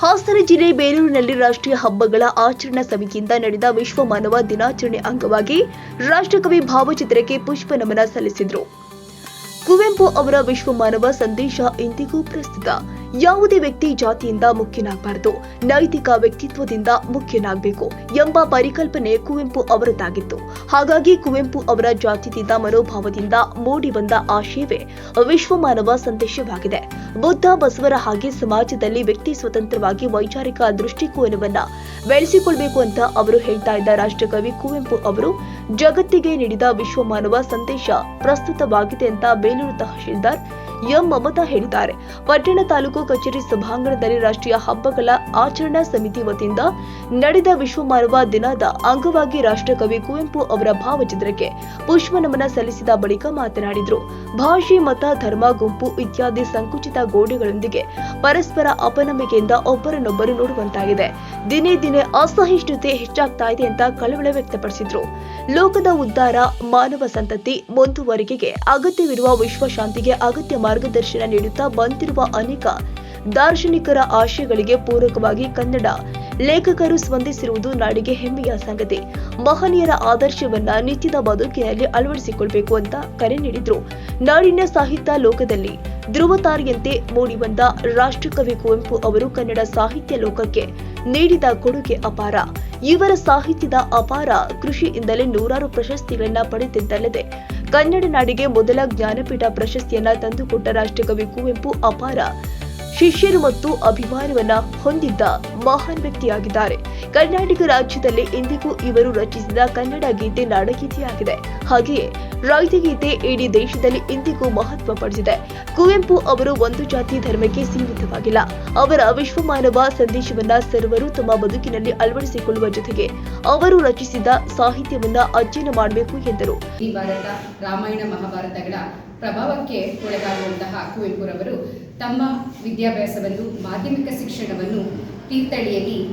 ಹಾಸನ ಜಿಲ್ಲೆ ಬೇಲೂರಿನಲ್ಲಿ ರಾಷ್ಟ್ರೀಯ ಹಬ್ಬಗಳ ಆಚರಣಾ ಸಮಿತಿಯಿಂದ ನಡೆದ ವಿಶ್ವ ಮಾನವ ದಿನಾಚರಣೆ ಅಂಗವಾಗಿ ರಾಷ್ಟ್ರಕವಿ ಭಾವಚಿತ್ರಕ್ಕೆ ಪುಷ್ಪ ನಮನ ಸಲ್ಲಿಸಿದರು. ಕುವೆಂಪು ಅವರ ವಿಶ್ವ ಮಾನವ ಸಂದೇಶ ಇಂದಿಗೂ ಪ್ರಸ್ತುತ. ಯಾವುದೇ ವ್ಯಕ್ತಿ ಜಾತಿಯಿಂದ ಮುಖ್ಯನಾಗಬಾರದು, ನೈತಿಕ ವ್ಯಕ್ತಿತ್ವದಿಂದ ಮುಖ್ಯನಾಗಬೇಕು ಎಂಬ ಪರಿಕಲ್ಪನೆ ಕುವೆಂಪು ಅವರದ್ದಾಗಿತ್ತು. ಹಾಗಾಗಿ ಕುವೆಂಪು ಅವರ ಜಾತಿಯಿಂದ ಮನೋಭಾವದಿಂದ ಮೂಡಿ ಬಂದ ಆಶಯವೇ ವಿಶ್ವಮಾನವ ಸಂದೇಶವಾಗಿದೆ. ಬುದ್ಧ, ಬಸವರ ಹಾಗೆ ಸಮಾಜದಲ್ಲಿ ವ್ಯಕ್ತಿ ಸ್ವತಂತ್ರವಾಗಿ ವೈಚಾರಿಕ ದೃಷ್ಟಿಕೋನವನ್ನ ಬೆಳೆಸಿಕೊಳ್ಬೇಕು ಅಂತ ಅವರು ಹೇಳ್ತಾ ಇದ್ದ ರಾಷ್ಟ್ರಕವಿ ಕುವೆಂಪು ಅವರು, ಜಗತ್ತಿಗೆ ನೀಡಿದ ವಿಶ್ವಮಾನವ ಸಂದೇಶ ಪ್ರಸ್ತುತವಾಗಿದೆ ಅಂತ ಬೇಲೂರು ತಹಶೀಲ್ದಾರ್ ಎಂ ಮಮತಾ ಹೇಳಿದ್ದಾರೆ. ಪಟ್ಟಣ ತಾಲೂಕು ಕಚೇರಿ ಸಭಾಂಗಣದಲ್ಲಿ ರಾಷ್ಟ್ರೀಯ ಹಬ್ಬಗಳ ಆಚರಣಾ ಸಮಿತಿ ವತಿಯಿಂದ ನಡೆದ ವಿಶ್ವ ಮಾನವ ದಿನದ ಅಂಗವಾಗಿ ರಾಷ್ಟ್ರಕವಿ ಕುವೆಂಪು ಅವರ ಭಾವಚಿತ್ರಕ್ಕೆ ಪುಷ್ಪ ನಮನ ಸಲ್ಲಿಸಿದ ಬಳಿಕ ಮಾತನಾಡಿದರು. ಭಾಷೆ, ಮತ, ಧರ್ಮ, ಗುಂಪು ಇತ್ಯಾದಿ ಸಂಕುಚಿತ ಗೋಡೆಗಳೊಂದಿಗೆ ಪರಸ್ಪರ ಅಪನಂಬಿಕೆಯಿಂದ ಒಬ್ಬರನ್ನೊಬ್ಬರು ನೋಡುವಂತಾಗಿದೆ. ದಿನೇ ದಿನೇ ಅಸಹಿಷ್ಣುತೆ ಹೆಚ್ಚಾಗ್ತಾ ಇದೆ ಅಂತ ಕಳವಳ ವ್ಯಕ್ತಪಡಿಸಿದ್ರು. ಲೋಕದ ಉದ್ಧಾರ, ಮಾನವ ಸಂತತಿ ಮುಂದುವರಿಕೆಗೆ ಅಗತ್ಯವಿರುವ ವಿಶ್ವ ಶಾಂತಿಗೆ ಅಗತ್ಯ ಮಾರ್ಗದರ್ಶನ ನೀಡುತ್ತಾ ಬಂದಿರುವ ಅನೇಕ ದಾರ್ಶನಿಕರ ಆಶಯಗಳಿಗೆ ಪೂರಕವಾಗಿ ಕನ್ನಡ ಲೇಖಕರು ಸ್ಪಂದಿಸಿರುವುದು ನಾಡಿಗೆ ಹೆಮ್ಮೆಯ ಸಂಗತಿ. ಮಹನೀಯರ ಆದರ್ಶವನ್ನ ನಿತ್ಯದ ಬದುಕಿನಲ್ಲಿ ಅಳವಡಿಸಿಕೊಳ್ಬೇಕು ಅಂತ ಕರೆ ನೀಡಿದ್ರು. ನಾಡಿನ ಸಾಹಿತ್ಯ ಲೋಕದಲ್ಲಿ ಧ್ರುವತಾರಿಯಂತೆ ಮೂಡಿಬಂದ ರಾಷ್ಟ್ರಕವಿ ಕುವೆಂಪು ಅವರು ಕನ್ನಡ ಸಾಹಿತ್ಯ ಲೋಕಕ್ಕೆ ನೀಡಿದ ಕೊಡುಗೆ ಅಪಾರ. ಇವರ ಸಾಹಿತ್ಯದ ಅಪಾರ ಕೃಷಿಯಿಂದಲೇ ನೂರಾರು ಪ್ರಶಸ್ತಿಗಳನ್ನ ಪಡೆದಿದ್ದಲ್ಲದೆ, ಕನ್ನಡ ನಾಡಿಗೆ ಮೊದಲ ಜ್ಞಾನಪೀಠ ಪ್ರಶಸ್ತಿಯನ್ನ ತಂದುಕೊಟ್ಟ ರಾಷ್ಟ್ರಕವಿ ಕುವೆಂಪು ಅಪಾರ ಶಿಷ್ಯರು ಮತ್ತು ಅಭಿಮಾನವನ್ನ ಹೊಂದಿದ್ದ ಮಹಾನ್ ವ್ಯಕ್ತಿಯಾಗಿದ್ದಾರೆ. ಕರ್ನಾಟಕ ರಾಜ್ಯದಲ್ಲಿ ಇಂದಿಗೂ ಇವರು ರಚಿಸಿದ ಕನ್ನಡ ಗೀತೆ ನಾಡಗೀತೆಯಾಗಿದೆ. ಹಾಗೆಯೇ ರಾಜ್ಯಗೀತೆ ಇಡೀ ದೇಶದಲ್ಲಿ ಇಂದಿಗೂ ಮಹತ್ವ ಪಡೆದಿದೆ. ಕುವೆಂಪು ಅವರು ಒಂದು ಜಾತಿ ಧರ್ಮಕ್ಕೆ ಸೀಮಿತವಾಗಿಲ್ಲ. ಅವರ ವಿಶ್ವಮಾನವ ಸಂದೇಶವನ್ನ ಸರ್ವರು ತಮ್ಮ ಬದುಕಿನಲ್ಲಿ ಅಳವಡಿಸಿಕೊಳ್ಳುವ ಜೊತೆಗೆ ಅವರು ರಚಿಸಿದ ಸಾಹಿತ್ಯವನ್ನ ಅಧ್ಯಯನ ಮಾಡಬೇಕು ಎಂದರು. ರಾಮಾಯಣ ಮಹಾಭಾರತಗಳ ಪ್ರಭಾವಕ್ಕೆ ಒಳಗಾಗುವಂತಹ ಕುವೆಂಪುರವರು ತಮ್ಮ ವಿದ್ಯಾಭ್ಯಾಸವನ್ನು, ಮಾಧ್ಯಮಿಕ ಶಿಕ್ಷಣವನ್ನು ತೀರ್ಥಹಳ್ಳಿಯಲ್ಲಿ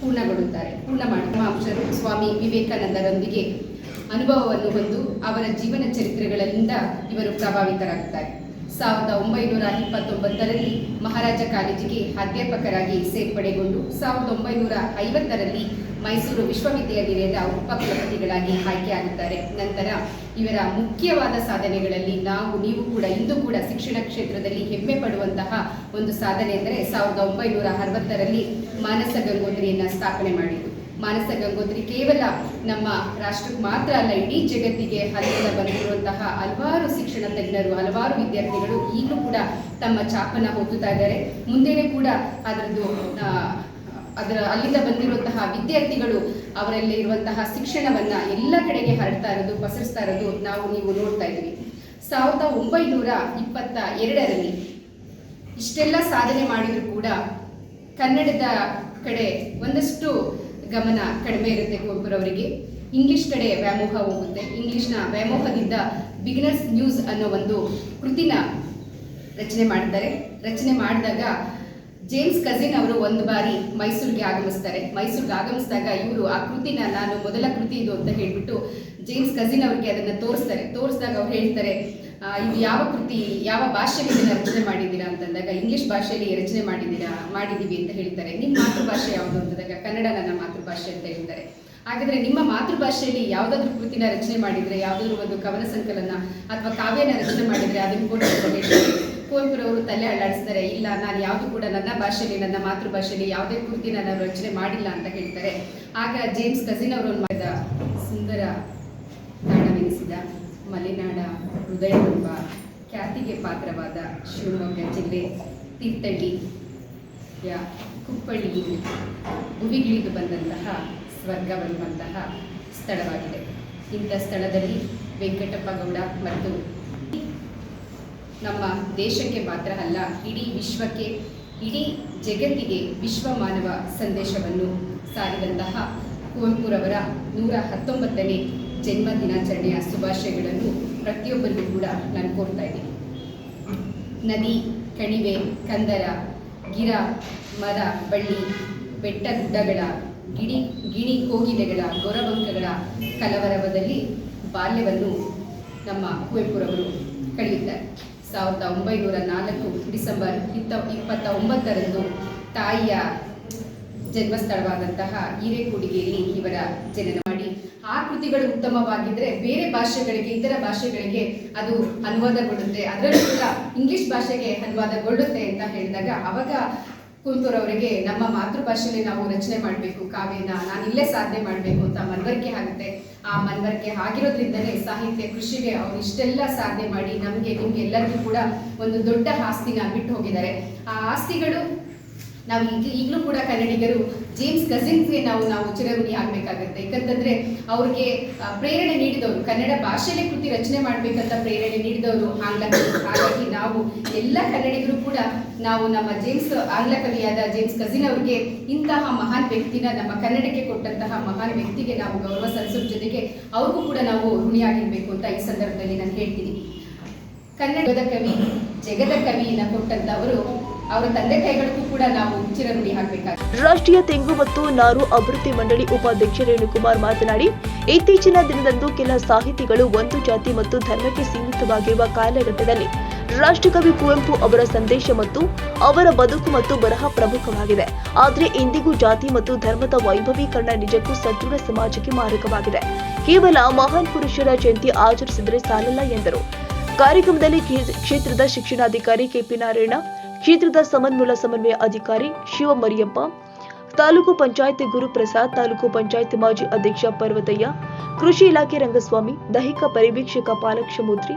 ಪೂರ್ಣಗೊಳ್ಳುತ್ತಾರೆ. ಪೂರ್ಣ ಮಾಡುವ ಅಂಶರು ಸ್ವಾಮಿ ವಿವೇಕಾನಂದರೊಂದಿಗೆ ಅನುಭವವನ್ನು ಹೊಂದು ಅವರ ಜೀವನ ಚರಿತ್ರೆಗಳಿಂದ ಇವರು ಪ್ರಭಾವಿತರಾಗುತ್ತಾರೆ. ಸಾವಿರದ ಒಂಬೈನೂರ ಇಪ್ಪತ್ತೊಂಬತ್ತರಲ್ಲಿ ಮಹಾರಾಜ ಕಾಲೇಜಿಗೆ ಅಧ್ಯಾಪಕರಾಗಿ ಸೇರ್ಪಡೆಗೊಂಡು ಸಾವಿರದ ಒಂಬೈನೂರ ಐವತ್ತರಲ್ಲಿ ಮೈಸೂರು ವಿಶ್ವವಿದ್ಯಾನಿಲಯದ ಉಪಕುಲಪತಿಗಳಾಗಿ ಆಯ್ಕೆಯಾಗುತ್ತಾರೆ ನಂತರ ಇವರ ಮುಖ್ಯವಾದ ಸಾಧನೆಗಳಲ್ಲಿ ನಾವು, ನೀವು ಕೂಡ, ಇಂದು ಕೂಡ ಶಿಕ್ಷಣ ಕ್ಷೇತ್ರದಲ್ಲಿ ಹೆಮ್ಮೆ ಪಡುವಂತಹ ಒಂದು ಸಾಧನೆ ಎಂದರೆ ಸಾವಿರದ ಒಂಬೈನೂರ ಅರವತ್ತರಲ್ಲಿ ಮಾನಸ ಗಂಗೋತ್ರಿಯನ್ನು ಸ್ಥಾಪನೆ ಮಾಡಿದ್ದು. ಮಾನಸ ಗಂಗೋತ್ರಿ ಕೇವಲ ನಮ್ಮ ರಾಷ್ಟ್ರಕ್ಕೆ ಮಾತ್ರ ಅಲ್ಲ, ಇಡೀ ಜಗತ್ತಿಗೆ ಅಲ್ಲಿಂದ ಬಂದಿರುವಂತಹ ಹಲವಾರು ಶಿಕ್ಷಣ ತಜ್ಞರು, ಹಲವಾರು ವಿದ್ಯಾರ್ಥಿಗಳು ಈಗಲೂ ಕೂಡ ತಮ್ಮ ಚಾಪನ ಹೊತ್ತುತ್ತಾ ಇದ್ದಾರೆ. ಮುಂದೆನೇ ಕೂಡ ಅದರದ್ದು ಅದರ ಅಲ್ಲಿಂದ ಬಂದಿರುವಂತಹ ವಿದ್ಯಾರ್ಥಿಗಳು ಅವರಲ್ಲಿ ಇರುವಂತಹ ಶಿಕ್ಷಣವನ್ನ ಎಲ್ಲ ಕಡೆಗೆ ಹರಡ್ತಾ ಇರೋದು, ಪಸರಿಸ್ತಾ ಇರೋದು ನಾವು ನೀವು ನೋಡ್ತಾ ಇದ್ದೀವಿ. ಸಾವಿರದ ಒಂಬೈನೂರ ಇಪ್ಪತ್ತ ಎರಡರಲ್ಲಿ ಇಷ್ಟೆಲ್ಲ ಸಾಧನೆ ಮಾಡಿದ್ರು ಕೂಡ ಕನ್ನಡದ ಕಡೆ ಒಂದಷ್ಟು ಗಮನ ಕಡಿಮೆ ಇರುತ್ತೆ ಕುವೆಂಪುರವರಿಗೆ ಇಂಗ್ಲಿಷ್ ಕಡೆ ವ್ಯಾಮೋಹ ಹೋಗುತ್ತೆ ಇಂಗ್ಲಿಷ್ನ ವ್ಯಾಮೋಹದಿಂದ ಬಿಗಿನರ್ಸ್ ನ್ಯೂಸ್ ಅನ್ನೋ ಒಂದು ಕೃತಿನ ರಚನೆ ಮಾಡ್ತಾರೆ ರಚನೆ ಮಾಡಿದಾಗ ಜೇಮ್ಸ್ ಕಜಿನ್ ಅವರು ಒಂದು ಬಾರಿ ಮೈಸೂರಿಗೆ ಆಗಮಿಸ್ತಾರೆ. ಮೈಸೂರಿಗೆ ಆಗಮಿಸಿದಾಗ ಇವರು ಆ ಕೃತಿನ ನಾನು ಮೊದಲ ಕೃತಿ ಇದು ಅಂತ ಹೇಳ್ಬಿಟ್ಟು ಜೇಮ್ಸ್ ಕಜಿನ್ ಅವರಿಗೆ ಅದನ್ನು ತೋರಿಸ್ತಾರೆ. ತೋರಿಸಿದಾಗ ಅವ್ರು ಹೇಳ್ತಾರೆ ಇದು ಯಾವ ಕೃತಿ, ಯಾವ ಭಾಷೆಯಲ್ಲಿ ಇದನ್ನ ರಚನೆ ಮಾಡಿದ್ದೀರಾ ಅಂತಂದಾಗ ಇಂಗ್ಲಿಷ್ ಭಾಷೆಯಲ್ಲಿ ರಚನೆ ಮಾಡಿದ್ದೀರಾ, ಮಾಡಿದ್ದೀವಿ ಅಂತ ಹೇಳ್ತಾರೆ. ನಿಮ್ಮ ಮಾತೃಭಾಷೆ ಯಾವುದು ಅಂತಂದಾಗ ಕನ್ನಡ ನನ್ನ ಮಾತೃಭಾಷೆ ಅಂತ ಹೇಳ್ತಾರೆ. ಹಾಗಾದ್ರೆ ನಿಮ್ಮ ಮಾತೃಭಾಷೆಯಲ್ಲಿ ಯಾವುದಾದ್ರೂ ಕೃತಿನ ರಚನೆ ಮಾಡಿದ್ರೆ, ಯಾವುದಾದ್ರೂ ಒಂದು ಕವನ ಸಂಕಲನ ಅಥವಾ ಕಾವ್ಯನ ರಚನೆ ಮಾಡಿದ್ರೆ ಅದನ್ನು ಕೂಡ ಕುವೆಂಪುರವರು ತಲೆ ಅಲ್ಲಾಡಿಸ್ತಾರೆ ಇಲ್ಲ, ನಾನು ಯಾವುದು ಕೂಡ ನನ್ನ ಭಾಷೆಯಲ್ಲಿ, ನನ್ನ ಮಾತೃಭಾಷೆಯಲ್ಲಿ ಯಾವುದೇ ಕೃತಿನ ನಾನು ರಚನೆ ಮಾಡಿಲ್ಲ ಅಂತ ಹೇಳ್ತಾರೆ. ಆಗ ಜೇಮ್ಸ್ ಕಸಿನ್ ಅವರು ಮಾಡಿದ ಸುಂದರ ತಾಣವೆನಿಸಿದ ಮಲೆನಾಡ ಹೃದಯವೆಂಬ ಖ್ಯಾತಿಗೆ ಪಾತ್ರವಾದ ಶಿವಮೊಗ್ಗ ಜಿಲ್ಲೆ ತೀರ್ಥಹಳ್ಳಿಯ ಕುಪ್ಪಳ್ಳಿ ಭುವಿಗಿಳಿದು ಬಂದಂತಹ ಸ್ವರ್ಗವೆಂಬಂತಹ ಸ್ಥಳವಾಗಿದೆ. ಇಂಥ ಸ್ಥಳದಲ್ಲಿ ವೆಂಕಟಪ್ಪ ಗೌಡ ಮತ್ತು ನಮ್ಮ ದೇಶಕ್ಕೆ ಮಾತ್ರ ಅಲ್ಲ, ಇಡೀ ವಿಶ್ವಕ್ಕೆ, ಇಡೀ ಜಗತ್ತಿಗೆ ವಿಶ್ವ ಮಾನವ ಸಂದೇಶವನ್ನು ಸಾರಿದಂತಹ ಕುವೆಂಪುರವರ ನೂರ ಹತ್ತೊಂಬತ್ತನೇ ಜನ್ಮ ದಿನಾಚರಣೆಯ ಶುಭಾಶಯಗಳನ್ನು ಪ್ರತಿಯೊಬ್ಬರಿಗೂ ಕೂಡ ನಾನು ಕೋರ್ತಾ ಇದ್ದೀನಿ. ನದಿ, ಕಣಿವೆ, ಕಂದರ, ಗಿರ, ಮರ, ಬಳ್ಳಿ, ಬೆಟ್ಟ ಗುಡ್ಡಗಳ ಗಿಣಿ ಗಿಣಿ ಕೋಗಿಲೆಗಳ, ಗೊರಬಂಕಗಳ ಕಲವರವದಲ್ಲಿ ಬಾಲ್ಯವನ್ನು ನಮ್ಮ ಕುವೆಂಪುರವರು ಕಳೆಯುತ್ತಾರೆ. ಸಾವಿರದ ಒಂಬೈನೂರ ನಾಲ್ಕು ಡಿಸೆಂಬರ್ ಇತ್ತ, ಇಪ್ಪತ್ತ ಒಂಬತ್ತರಂದು ತಾಯಿಯ ಜನ್ಮಸ್ಥಳವಾದಂತಹ ಹಿರೇಕುಡಿಗೆಯಲ್ಲಿ ಇವರ ಜನನ ಮಾಡಿ, ಆ ಕೃತಿಗಳು ಉತ್ತಮವಾಗಿದ್ರೆ ಬೇರೆ ಭಾಷೆಗಳಿಗೆ, ಇತರ ಭಾಷೆಗಳಿಗೆ ಅದು ಅನುವಾದಗೊಳ್ಳುತ್ತೆ. ಅದರಲ್ಲೂ ಕೂಡ ಇಂಗ್ಲಿಷ್ ಭಾಷೆಗೆ ಅನುವಾದಗೊಳ್ಳುತ್ತೆ ಅಂತ ಹೇಳಿದಾಗ ಅವಾಗ ಕುಂತೂರವರಿಗೆ ನಮ್ಮ ಮಾತೃಭಾಷೆಯಲ್ಲಿ ನಾವು ರಚನೆ ಮಾಡಬೇಕು, ಕಾವ್ಯನ ನಾನು ಇಲ್ಲೇ ಸಾಧನೆ ಮಾಡಬೇಕು ಅಂತ ಮನವರಿಕೆ ಆಗುತ್ತೆ. ಆ ಮನವರಿಕೆ ಆಗಿರೋದ್ರಿಂದಲೇ ಸಾಹಿತ್ಯ ಕೃಷಿಗೆ ಅವ್ರು ಇಷ್ಟೆಲ್ಲ ಸಾಧನೆ ಮಾಡಿ ನಮಗೆ ನಿಮ್ಗೆ ಎಲ್ಲರಿಗೂ ಕೂಡ ಒಂದು ದೊಡ್ಡ ಆಸ್ತಿನ ಬಿಟ್ಟು ಹೋಗಿದ್ದಾರೆ. ಆ ಆಸ್ತಿಗಳು ನಾವು ಈಗ ಈಗಲೂ ಕೂಡ ಕನ್ನಡಿಗರು ಜೇಮ್ಸ್ ಕಸಿನ್ಸ್ಗೆ ನಾವು ನಾವು ಚಿರಋಣಿ ಆಗಬೇಕಾಗತ್ತೆ. ಯಾಕಂತಂದ್ರೆ ಅವ್ರಿಗೆ ಪ್ರೇರಣೆ ನೀಡಿದವರು, ಕನ್ನಡ ಭಾಷೆಯಲ್ಲಿ ಕೃತಿ ರಚನೆ ಮಾಡಬೇಕಂತ ಪ್ರೇರಣೆ ನೀಡಿದವರು ಆಂಗ್ಲ ಹಾಗಾಗಿ ನಾವು ಎಲ್ಲ ಕನ್ನಡಿಗರು ಕೂಡ ನಾವು ನಮ್ಮ ಜೇಮ್ಸ್ ಆಂಗ್ಲ ಕವಿಯಾದ ಜೇಮ್ಸ್ ಕಸಿನ್ ಅವರಿಗೆ ಇಂತಹ ಮಹಾನ್ ವ್ಯಕ್ತಿನ ನಮ್ಮ ಕನ್ನಡಕ್ಕೆ ಕೊಟ್ಟಂತಹ ಮಹಾನ್ ವ್ಯಕ್ತಿಗೆ ನಾವು ಗೌರವ ಸಲ್ಲಿಸೋದ್ರ ಜೊತೆಗೆ ಅವ್ರಿಗೂ ಕೂಡ ನಾವು ಋಣಿಯಾಗಿರ್ಬೇಕು ಅಂತ ಈ ಸಂದರ್ಭದಲ್ಲಿ ನಾನು ಹೇಳ್ತೀನಿ. ಕನ್ನಡದ ಕವಿ, ಜಗದ ಕವಿಯನ್ನ ಕೊಟ್ಟಂತವರು ರಾಷ್ಟ್ರೀಯ ತೆಂಗು ಮತ್ತು ನಾರು ಅಭಿವೃದ್ಧಿ ಮಂಡಳಿ ಉಪಾಧ್ಯಕ್ಷ ರೇಣುಕುಮಾರ್ ಮಾತನಾಡಿ, ಇತ್ತೀಚಿನ ದಿನದಂದು ಕೆಲ ಸಾಹಿತಿಗಳು ಒಂದು ಜಾತಿ ಮತ್ತು ಧರ್ಮಕ್ಕೆ ಸೀಮಿತವಾಗಿರುವ ಕಾಲಘಟ್ಟದಲ್ಲಿ ರಾಷ್ಟ್ರಕವಿ ಕುವೆಂಪು ಅವರ ಸಂದೇಶ ಮತ್ತು ಅವರ ಬದುಕು ಮತ್ತು ಬರಹ ಪ್ರಮುಖವಾಗಿದೆ. ಆದರೆ ಇಂದಿಗೂ ಜಾತಿ ಮತ್ತು ಧರ್ಮದ ವೈಭವೀಕರಣ ನಿಜಕ್ಕೂ ಸದೃಢ ಸಮಾಜಕ್ಕೆ ಮಾರಕವಾಗಿದೆ. ಕೇವಲ ಮಹಾನ್ ಪುರುಷರ ಜಯಂತಿ ಆಚರಿಸಿದರೆ ಸಾಲಲ್ಲ ಎಂದರು. ಕಾರ್ಯಕ್ರಮದಲ್ಲಿ ಕ್ಷೇತ್ರದ ಶಿಕ್ಷಣಾಧಿಕಾರಿ ಕೆಪಿ ನಾರಾಯಣ ಕ್ಷೇತ್ರದ ಸಮನ್ಮೂಲ ಸಮನ್ವಯ ಅಧಿಕಾರಿ ಶಿವಮರಿಯಪ್ಪ, ತಾಲೂಕು ಪಂಚಾಯತ್ ಗುರುಪ್ರಸಾದ್, ತಾಲೂಕು ಪಂಚಾಯತ್ ಮಾಜಿ ಅಧ್ಯಕ್ಷ ಪರ್ವತಯ್ಯ, ಕೃಷಿ ಇಲಾಖೆ ರಂಗಸ್ವಾಮಿ, ದೈಹಿಕ ಪರಿವೀಕ್ಷಕ ಪಾಲಕ್ಷಮೂತ್ರಿ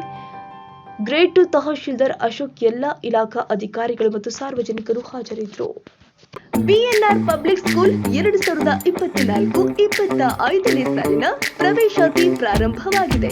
ಗ್ರೇಟ್ ತಹಶೀಲ್ದಾರ್ ಅಶೋಕ್ ಎಲ್ಲ ಇಲಾಖಾ ಅಧಿಕಾರಿಗಳು ಮತ್ತು ಸಾರ್ವಜನಿಕರು ಹಾಜರಿದ್ದರು. ಬಿಎನ್ಆರ್ ಪಬ್ಲಿಕ್ ಸ್ಕೂಲ್ ಎರಡು ಸಾವಿರದ ಇಪ್ಪತ್ನಾಲ್ಕು, ಇಪ್ಪತ್ತ ಐದನೇ ಸಾಲಿನ ಪ್ರವೇಶಾತಿ ಪ್ರಾರಂಭವಾಗಿದೆ.